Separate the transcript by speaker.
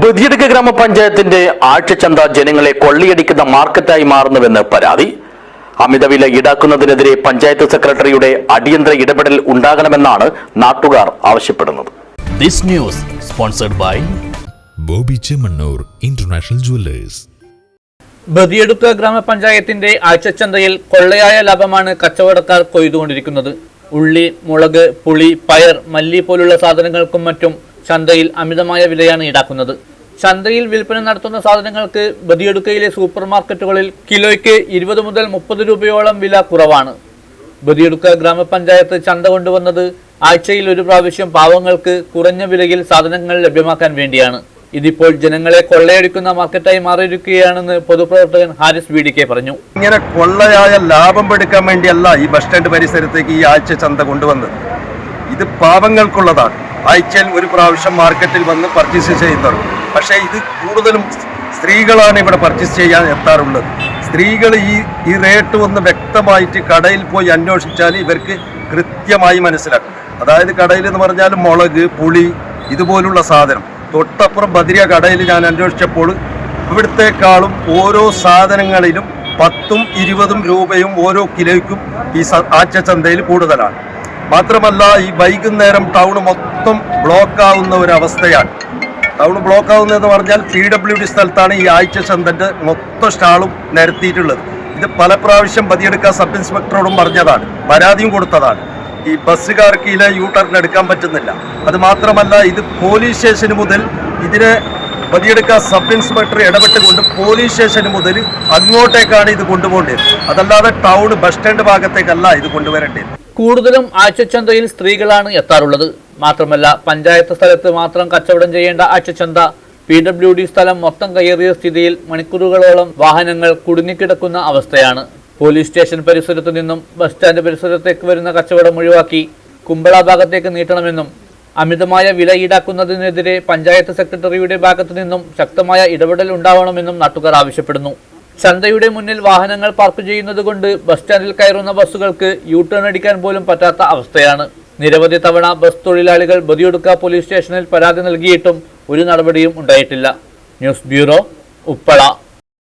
Speaker 1: ബദിയടുക്ക ഗ്രാമപഞ്ചായത്തിന്റെ ആഴ്ചചന്ത ജനങ്ങളെ കൊള്ളിയടിക്കുന്ന മാർക്കറ്റായി മാറുന്നുവെന്ന് പരാതി. അമിതവില ഈടാക്കുന്നതിനെതിരെ പഞ്ചായത്ത് സെക്രട്ടറിയുടെ അടിയന്തര ഇടപെടൽ ഉണ്ടാകണമെന്നാണ് നാട്ടുകാർ ആവശ്യപ്പെടുന്നത്.
Speaker 2: This news sponsored by
Speaker 3: Bobby Chemmanur international jewellers.
Speaker 4: Badiyadka ഗ്രാമപഞ്ചായത്തിന്റെ ആഴ്ചച്ചന്തയിൽ കൊള്ളയായ ലാഭമാണ് കച്ചവടക്കാർ കൊയ്തുകൊണ്ടിരിക്കുന്നത്. ഉള്ളി മുളക് പുളി പയർ മല്ലി പോലുള്ള സാധനങ്ങൾക്കും മറ്റും ചന്തയിൽ അമിതമായ വിലയാണ് ഈടാക്കുന്നത്. ചന്തയിൽ വിൽപ്പന നടത്തുന്ന സാധനങ്ങൾക്ക് ബദിയെടുക്കയിലെ സൂപ്പർ മാർക്കറ്റുകളിൽ കിലോയ്ക്ക് ഇരുപത് മുതൽ മുപ്പത് രൂപയോളം വില കുറവാണ്. ബദിയെടുക്ക ഗ്രാമപഞ്ചായത്ത് ചന്ത കൊണ്ടുവന്നത് ആഴ്ചയിൽ ഒരു പ്രാവശ്യം പാവങ്ങൾക്ക് കുറഞ്ഞ വിലയിൽ സാധനങ്ങൾ ലഭ്യമാക്കാൻ വേണ്ടിയാണ്. ഇതിപ്പോൾ ജനങ്ങളെ കൊള്ളയടിക്കുന്ന മാർക്കറ്റായി മാറിയിരിക്കുകയാണെന്ന് പൊതുപ്രവർത്തകൻ ഹാരിസ് വി ഡി കെ പറഞ്ഞു.
Speaker 5: ഇങ്ങനെ കൊള്ളയായ ലാഭം എടുക്കാൻ വേണ്ടിയല്ല ഈ ബസ് സ്റ്റാൻഡ് പരിസരത്തേക്ക് ഈ ആഴ്ച ചന്ത കൊണ്ടുവന്നത്. ഇത് പാവങ്ങൾക്കുള്ളതാണ്. ആഴ്ചയിൽ ഒരു പ്രാവശ്യം മാർക്കറ്റിൽ വന്ന് പർച്ചേസ് ചെയ്യുന്നവർ. പക്ഷേ ഇത് കൂടുതലും സ്ത്രീകളാണ് ഇവിടെ പർച്ചേസ് ചെയ്യാൻ എത്താറുള്ളത്. സ്ത്രീകൾ ഈ ഈ റേറ്റ് ഒന്ന് വ്യക്തമായിട്ട് കടയിൽ പോയി അന്വേഷിച്ചാൽ ഇവർക്ക് കൃത്യമായി മനസ്സിലാക്കും. അതായത് കടയിൽ എന്ന് പറഞ്ഞാൽ മുളക് പുളി ഇതുപോലുള്ള സാധനം. തൊട്ടപ്പുറം ബദ്രിയ കടയിൽ ഞാൻ അന്വേഷിച്ചപ്പോൾ ഇവിടുത്തെക്കാളും ഓരോ സാധനങ്ങളിലും പത്തും ഇരുപതും രൂപയും ഓരോ കിലോയ്ക്കും ഈ സ- ആഴ്ചച്ചന്തയിൽ കൂടുതലാണ്. മാത്രമല്ല ഈ വൈകുന്നേരം ടൗൺ മൊത്തം ആവുന്ന ഒരു അവസ്ഥയാണ് ടൗൺ ബ്ലോക്ക് ആവുന്നതെന്ന് പറഞ്ഞാൽ പി ഡബ്ല്യു ഡി സ്ഥലത്താണ് ഈ ആഴ്ച ചന്തന്റെ മൊത്തം സ്റ്റാളും നിരത്തിയിട്ടുള്ളത്. ഇത് പല പ്രാവശ്യം പതിയെടുക്കാൻ സബ് ഇൻസ്പെക്ടറോടും പറഞ്ഞതാണ്. പരാതിയും കൊടുത്തതാണ്. ഈ ബസ്സുകാർക്ക് ഇതിലെ യൂ ടേൺ എടുക്കാൻ പറ്റുന്നില്ല. അത് മാത്രമല്ല ഇത് പോലീസ് സ്റ്റേഷന് മുതൽ ഇതിനെ പതിയെടുക്കാൻ സബ് ഇൻസ്പെക്ടർ ഇടപെട്ടുകൊണ്ട് പോലീസ് സ്റ്റേഷന് മുതൽ അങ്ങോട്ടേക്കാണ് ഇത് കൊണ്ടുപോകേണ്ടത്. അതല്ലാതെ ടൗൺ ബസ് സ്റ്റാൻഡ് ഭാഗത്തേക്കല്ല ഇത് കൊണ്ടുവരേണ്ടത്.
Speaker 4: കൂടുതലും ആഴ്ചച്ചന്തയിൽ സ്ത്രീകളാണ് എത്താറുള്ളത്. മാത്രമല്ല പഞ്ചായത്ത് സ്ഥലത്ത് മാത്രം കച്ചവടം ചെയ്യേണ്ട അച്ചുചന്ത പി ഡബ്ല്യു ഡി സ്ഥലം മൊത്തം കയറിയ സ്ഥിതിയിൽ മണിക്കൂറുകളോളം വാഹനങ്ങൾ കുടുങ്ങിക്കിടക്കുന്ന അവസ്ഥയാണ്. പോലീസ് സ്റ്റേഷൻ പരിസരത്തു നിന്നും ബസ് സ്റ്റാൻഡ് പരിസരത്തേക്ക് വരുന്ന കച്ചവടം ഒഴിവാക്കി കുമ്പള ഭാഗത്തേക്ക് നീട്ടണമെന്നും അമിതമായ വില ഈടാക്കുന്നതിനെതിരെ പഞ്ചായത്ത് സെക്രട്ടറിയുടെ ഭാഗത്തു നിന്നും ശക്തമായ ഇടപെടൽ ഉണ്ടാവണമെന്നും നാട്ടുകാർ ആവശ്യപ്പെടുന്നു. ചന്തയുടെ മുന്നിൽ വാഹനങ്ങൾ പാർക്ക് ചെയ്യുന്നതുകൊണ്ട് ബസ് സ്റ്റാൻഡിൽ കയറുന്ന ബസ്സുകൾക്ക് യു ടേൺ അടിക്കാൻ പോലും പറ്റാത്ത അവസ്ഥയാണ്. നിരവധി തവണ ബസ് തൊഴിലാളികൾ ബദിയൊടുക്ക പോലീസ് സ്റ്റേഷനിൽ പരാതി നൽകിയിട്ടും ഒരു നടപടിയും ഉണ്ടായിട്ടില്ല. News bureau Uppala.